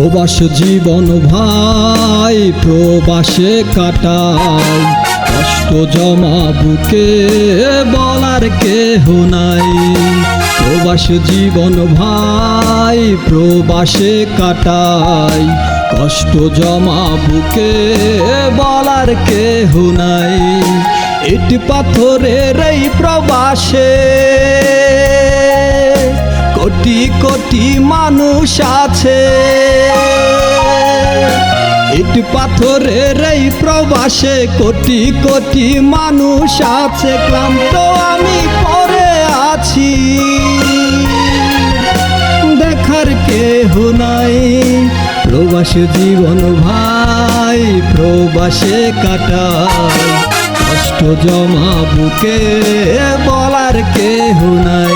প্রবাস জীবন ভাই, প্রবাসে কাটাই। কষ্ট জমা বুকে বলার কেহ নাই। প্রবাস জীবন ভাই, প্রবাসে কাটাই। কষ্ট জমা বুকে বলার কেহ নাই। ইট পাথরের এই প্রবাসে কোটি কোটি মানুষ আছে। ইট পাথরের এই প্রবাসে কোটি কোটি মানুষ আছে, ক্লান্ত আমি পরে আছি। দেখার কেহ নাই, প্রবাস জীবন ভাই, প্রবাসে কাটায়। কষ্ট জমা বুকে বলার কেহ নাই।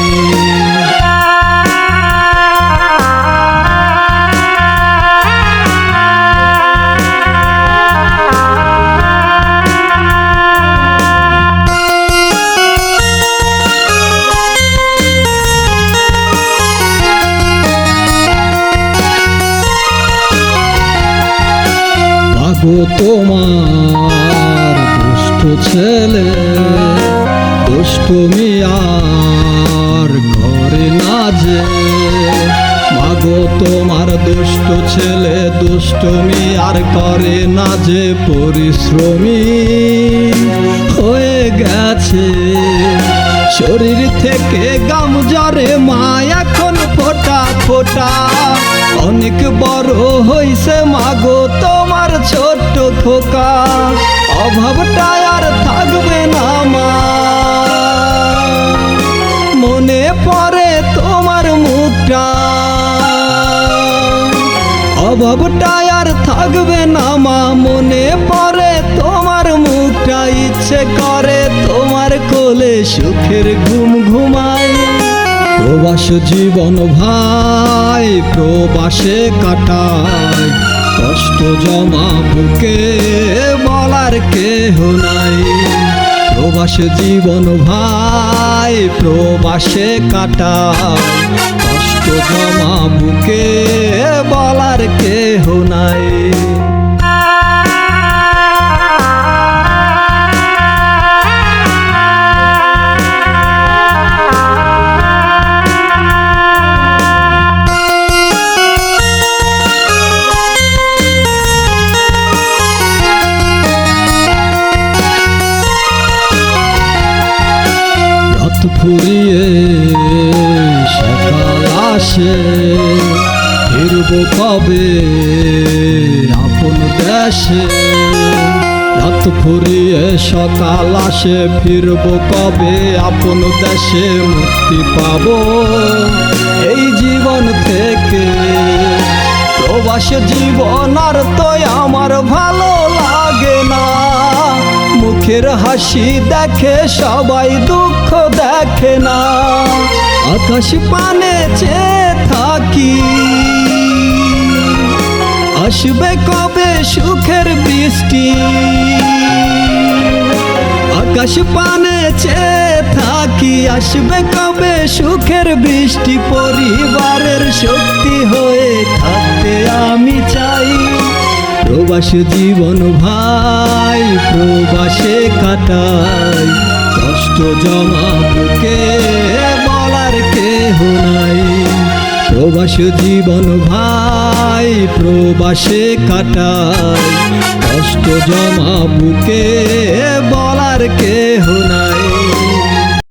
ভাগো তোমার দুষ্ট ছেলে দুষ্টমি আর ঘরে না যে মাগো তোমার দুষ্ট ছেলে দুষ্টমি আর করে না যে পরিশ্রমী হয়ে গেছে। শরীর থেকে গাম জরে মা এখন ফোটা ফোটা। অনেক বড় হইছে মাগো তোমার ছোট্ট খোকা। অভাবটা আর থাকবে না মা মনে পড়ে তোমার মুখটা। অভাবটা আর থাকবে না মা, মনে পড়ে তোমার মুখটা। ইচ্ছে করে তোমার কোলে সুখের ঘুম প্রবাস জীবন ভাই, প্রবাসে কাটায়। কষ্ট জমা বুকে বলার কেহ নাই। প্রবাস জীবন ভাই, প্রবাসে কাটায়। কষ্ট জমা বুকে বলার কেহ নাই। আসে, ফিরব কবে? আপন দেশে রাত ফুরিয়ে সকাল আসে, ফিরব কবে? আপন দেশে মুক্তি পাব। এই জীবন থেকে প্রবাস জীবন আর তো মুখের হাসি দেখে, সবাই দুঃখ দেখে না। আকাশ পানে থাকি। আসবে কবে সুখের বৃষ্টি? আকাশ পানে থাকি, আসবে কবে সুখের বৃষ্টি? পরিবারের শক্তি হয়ে থাকতে প্রবাস জীবন ভাই, প্রবাসে কাটাই। কষ্ট জমা বুকে, বলার কেহ নাই। প্রবাস জীবন ভাই, প্রবাসে কাটাই। কষ্ট জমা বুকে, বলার কেহ নাই।